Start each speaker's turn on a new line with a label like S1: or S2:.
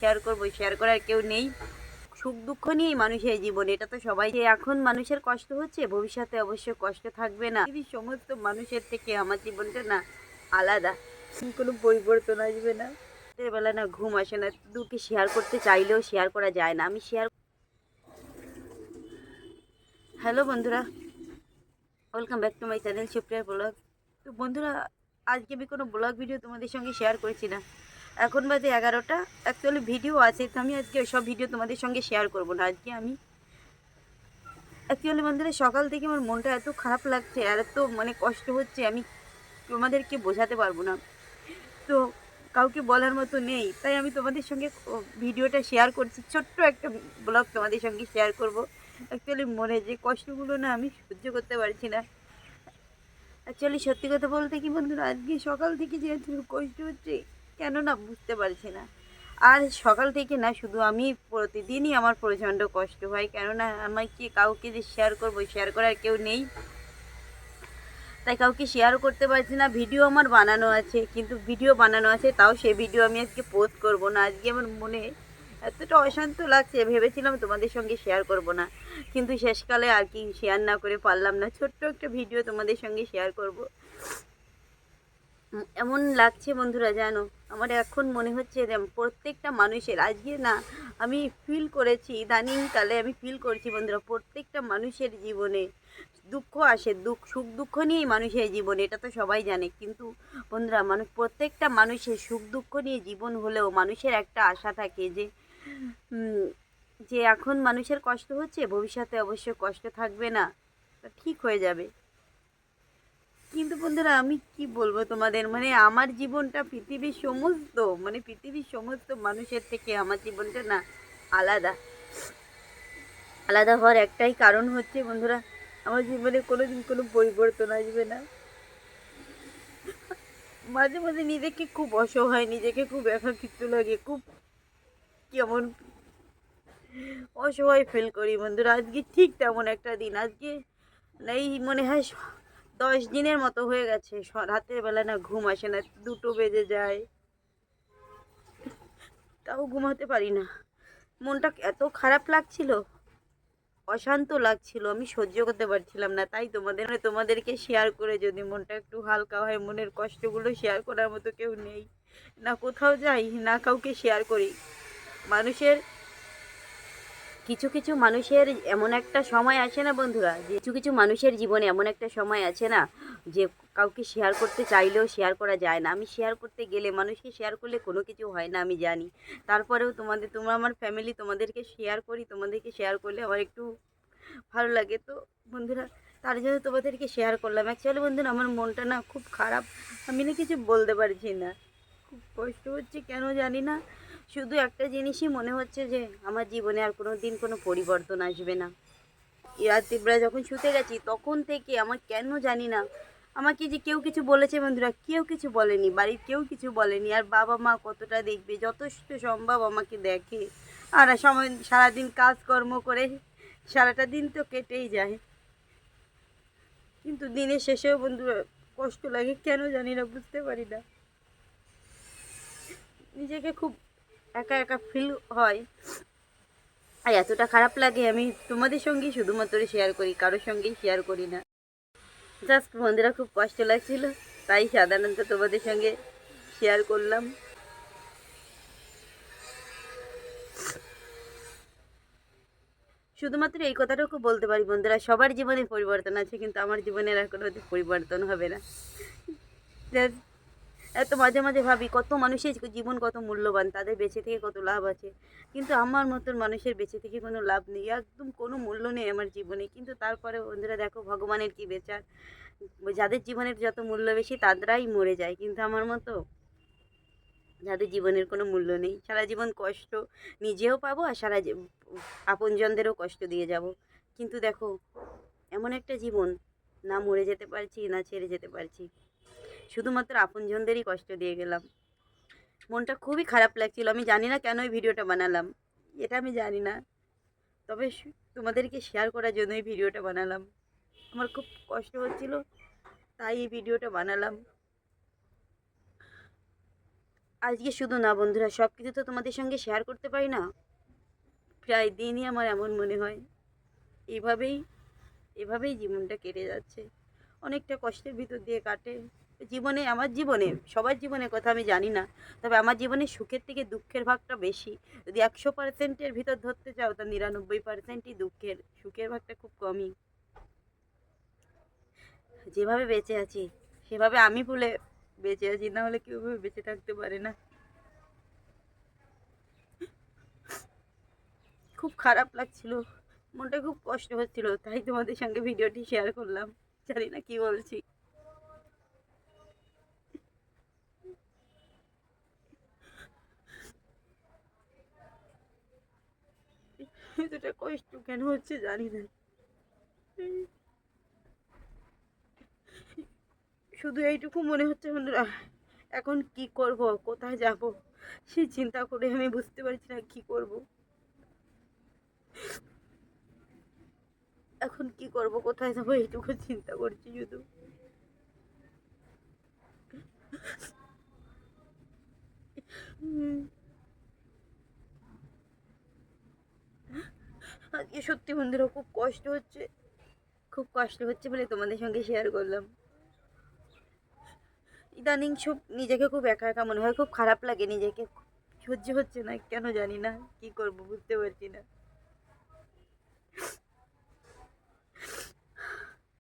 S1: Share করব share করার কেউ নেই। সুখ দুঃখ নিয়েই মানুষের জীবন, এটা তো সবাই যে এখন মানুষের কষ্ট হচ্ছে, ভবিষ্যতে অবশ্য কষ্ট থাকবে না। সমস্ত মানুষের থেকে আমার জীবনটা না আলাদা। কোনো পরিবর্তন আসবে না। রাতের বেলা না ঘুম আসে না। দুকে শেয়ার করতে চাইলেও শেয়ার করা যায় না। আমি শেয়ার হ্যালো বন্ধুরা। Welcome back to my channel Supriya blog তো বন্ধুরা, আজকে আমি কোনো ব্লগ ভিডিও তোমাদের সঙ্গে শেয়ার করেছি না। এখন বাজে এগারোটা। অ্যাকচুয়ালি ভিডিও আছে, তো আমি আজকে সব ভিডিও তোমাদের সঙ্গে শেয়ার করব না। আজকে আমি অ্যাকচুয়ালি বন্ধুরা, সকাল থেকে আমার মনটা এত খারাপ লাগছে আর এত মানে কষ্ট হচ্ছে, আমি তোমাদেরকে বোঝাতে পারব না। তো কাউকে বলার মতো নেই, তাই আমি তোমাদের সঙ্গে ভিডিওটা শেয়ার করছি। ছোট্ট একটা ব্লগ তোমাদের সঙ্গে শেয়ার করব। অ্যাকচুয়ালি মনে যে কষ্টগুলো না আমি সহ্য করতে পারছি না। অ্যাকচুয়ালি সত্যি কথা বলতে কি বন্ধুরা, আজকে সকাল থেকে যে কষ্ট হচ্ছে কেন না বুঝতে পারছি না। আর সকাল থেকে না, শুধু আমি প্রতিদিনই আমার প্রচণ্ড কষ্ট হয়। কেননা আমাকে কাউকে যে শেয়ার করব শেয়ার করার কেউ নেই। তাই কাউকে শেয়ার করতে পারছি না। ভিডিও আমার বানানো আছে, কিন্তু ভিডিও বানানো আছে, তাও সেই ভিডিও আমি আজকে পোস্ট করব না। আজকে আমার মনে এতটা অশান্ত লাগছে, ভেবেছিলাম তোমাদের সঙ্গে শেয়ার করব না। কিন্তু শেষকালে আর কি শেয়ার না করে পারলাম না। ছোট্ট একটা ভিডিও তোমাদের সঙ্গে শেয়ার করব। এমন লাগছে বন্ধুরা, জানো? আমার এখন মনে হচ্ছে প্রত্যেকটা মানুষের, আজকে না, আমি ফিল করেছি ইদানিংকালে আমি ফিল করছি বন্ধুরা, প্রত্যেকটা মানুষের জীবনে দুঃখ আসে, দুঃখ, সুখ দুঃখ নিয়েই মানুষের জীবন, এটা তো সবাই জানে। কিন্তু বন্ধুরা, মানুষ, প্রত্যেকটা মানুষের সুখ দুঃখ নিয়ে জীবন হলেও মানুষের একটা আশা থাকে যে যে এখন মানুষের কষ্ট হচ্ছে, ভবিষ্যতে অবশ্য কষ্ট থাকবে না ঠিক হয়ে যাবে। কিন্তু বন্ধুরা, আমি কি বলব তোমাদের? মানে আমার জীবনটা পৃথিবীর সমস্ত মানে পৃথিবীর সমস্ত মানুষের থেকে আমার জীবনটা না আলাদা। আলাদা হওয়ার একটাই কারণ হচ্ছে বন্ধুরা, আমার জীবনে কোনোদিন কোনো পরিবর্তন আসবে না। মাঝে মাঝে নিজেকে খুব অসহায়, নিজেকে খুব একাকিত্ব লাগে, খুব কেমন অসহায় ফিল করি বন্ধুরা। আজকে ঠিক তেমন একটা দিন, আজকে এই মনে হয় দশ দিনের মতো হয়ে গেছে। রাতের বেলা না ঘুম আসে না, দুটো বেজে যায়। তাও ঘুমাতে পারি না। মনটা এত খারাপ লাগছিল, অশান্ত লাগছিল, আমি সহ্য করতে পারছিলাম না। তাই তোমাদের তোমাদেরকে শেয়ার করে যদি মনটা একটু হালকা হয়, মনের কষ্টগুলো শেয়ার করার মতো কেউ নেই। না কোথাও যাই, না কাউকে শেয়ার করি। মানুষের কিছু কিছু মানুষের এমন একটা সময় আসে না বন্ধুরা, যে কিছু কিছু মানুষের জীবনে এমন একটা সময় আছে না, যে কাউকে শেয়ার করতে চাইলেও শেয়ার করা যায় না। আমি শেয়ার করতে গেলে মানুষকে শেয়ার করলে কোনো কিছু হয় না, আমি জানি। তারপরেও তোমাদের, তোমরা আমার ফ্যামিলি তোমাদেরকে শেয়ার করি, তোমাদেরকে শেয়ার করলে আমার একটু ভালো লাগে। তো বন্ধুরা, তার জন্য তোমাদেরকে শেয়ার করলাম। অ্যাকচুয়ালি বন্ধুরা, আমার মনটা না খুব খারাপ। আমি না কিছু বলতে পারছি না। খুব কষ্ট হচ্ছে, কেন জানি না। শুধু একটা জিনিসই মনে হচ্ছে যে আমার জীবনে আর কোনো দিন কোনো পরিবর্তন আসবে না। রাত্রিবেলা যখন শুতে গেছি, তখন থেকে আমার কেন জানি না। আমাকে যে কেউ কিছু বলেছে বন্ধুরা, কেউ কিছু বলেনি, বাড়ির কেউ কিছু বলেনি, আর বাবা মা কতটা দেখবে, যথেষ্ট সম্ভব আমাকে দেখে। আর সময়, সারাদিন কাজকর্ম করে সারাটা দিন তো কেটেই যায়। কিন্তু দিনের শেষেও বন্ধুরা, কষ্ট লাগে, কেন জানি না, বুঝতে পারি না। নিজেকে খুব একা একা ফিল হয়। আর এতটা খারাপ লাগে, আমি তোমাদের সঙ্গেই শুধুমাত্র শেয়ার করি, কারোর সঙ্গেই শেয়ার করি না। জাস্ট বন্ধুরা খুব কষ্ট লাগছিল, তাই সাধারণত তোমাদের সঙ্গে শেয়ার করলাম। শুধুমাত্র এই কথাটুকু বলতে পারি বন্ধুরা, সবার জীবনে পরিবর্তন আছে, কিন্তু আমার জীবনের আর পরিবর্তন হবে না। Just এত মাঝে মাঝে ভাবি, কত মানুষের জীবন কত মূল্যবান, তাদের বেঁচে থেকে কত লাভ আছে। কিন্তু আমার মতন মানুষের বেঁচে থেকে কোনো লাভ নেই, একদম কোনো মূল্য নেই আমার জীবনে। কিন্তু তারপরে বন্ধুরা দেখো, ভগবানের কি বেচার? যাদের জীবনের যত মূল্য বেশি তাদেরাই মরে যায়। কিন্তু আমার মতো যাদের জীবনের কোনো মূল্য নেই, সারা জীবন কষ্ট নিজেও পাবো আর সারা আপনজনদেরও কষ্ট দিয়ে যাব। কিন্তু দেখো, এমন একটা জীবন, না মরে যেতে পারছি, না ছেড়ে যেতে পারছি। শুধুমাত্র আপনজনদেরই কষ্ট দিয়ে গেলাম। মনটা খুবই খারাপ লাগছিল, আমি জানি না কেন এই ভিডিওটা বানালাম। এটা আমি জানি না। তবে তোমাদেরকে শেয়ার করার জন্য এই ভিডিওটা বানালাম। আমার খুব কষ্ট হচ্ছিল, তাই এই ভিডিওটা বানালাম। আজকে শুধু না বন্ধুরা সব কিছু তো তোমাদের সঙ্গে শেয়ার করতে পারি না। প্রায় দিনই আমার এমন মনে হয়। এভাবেই এভাবেই জীবনটা কেটে যাচ্ছে। অনেকটা কষ্টের ভিতর দিয়ে কাটে। জীবনে, আমার জীবনে, সবার জীবনের কথা আমি জানি না, তবে আমার জীবনে সুখের থেকে দুঃখের ভাগটা বেশি। যদি একশো পার্সেন্টের ভিতর ধরতে চাও, তা নিরানব্বই পার্সেন্টই দুঃখের, সুখের ভাগটা খুব কমই। যেভাবে বেঁচে আছি, সেভাবে আমি ভুলে বেঁচে আছি, না হলে কেউ বেঁচে থাকতে পারে না। খুব খারাপ লাগছিল, মনটা খুব কষ্ট হচ্ছিল, তাই তোমাদের সঙ্গে ভিডিওটি শেয়ার করলাম। জানি না কি বলছি। এতটা কষ্ট কেন হচ্ছে জানি না শুধু এইটুকু মনে হচ্ছে বন্ধুরা, এখন কি করব, কোথায় যাব সেই চিন্তা করে আমি বুঝতে পারছি না কি করব এখন কি করব, কোথায় যাব, এইটুকু চিন্তা করছি শুধু হুম। আজকে সত্যি বন্ধুরা, খুব কষ্ট হচ্ছে। খুব কষ্ট হচ্ছে বলে তোমাদের সঙ্গে শেয়ার করলাম। ইদানিং সব নিজেকে খুব একা একা মনে হয়, খুব খারাপ লাগে নিজেকে। সহ্য হচ্ছে না, কেন জানি না, কি করব বুঝতে পারছি না।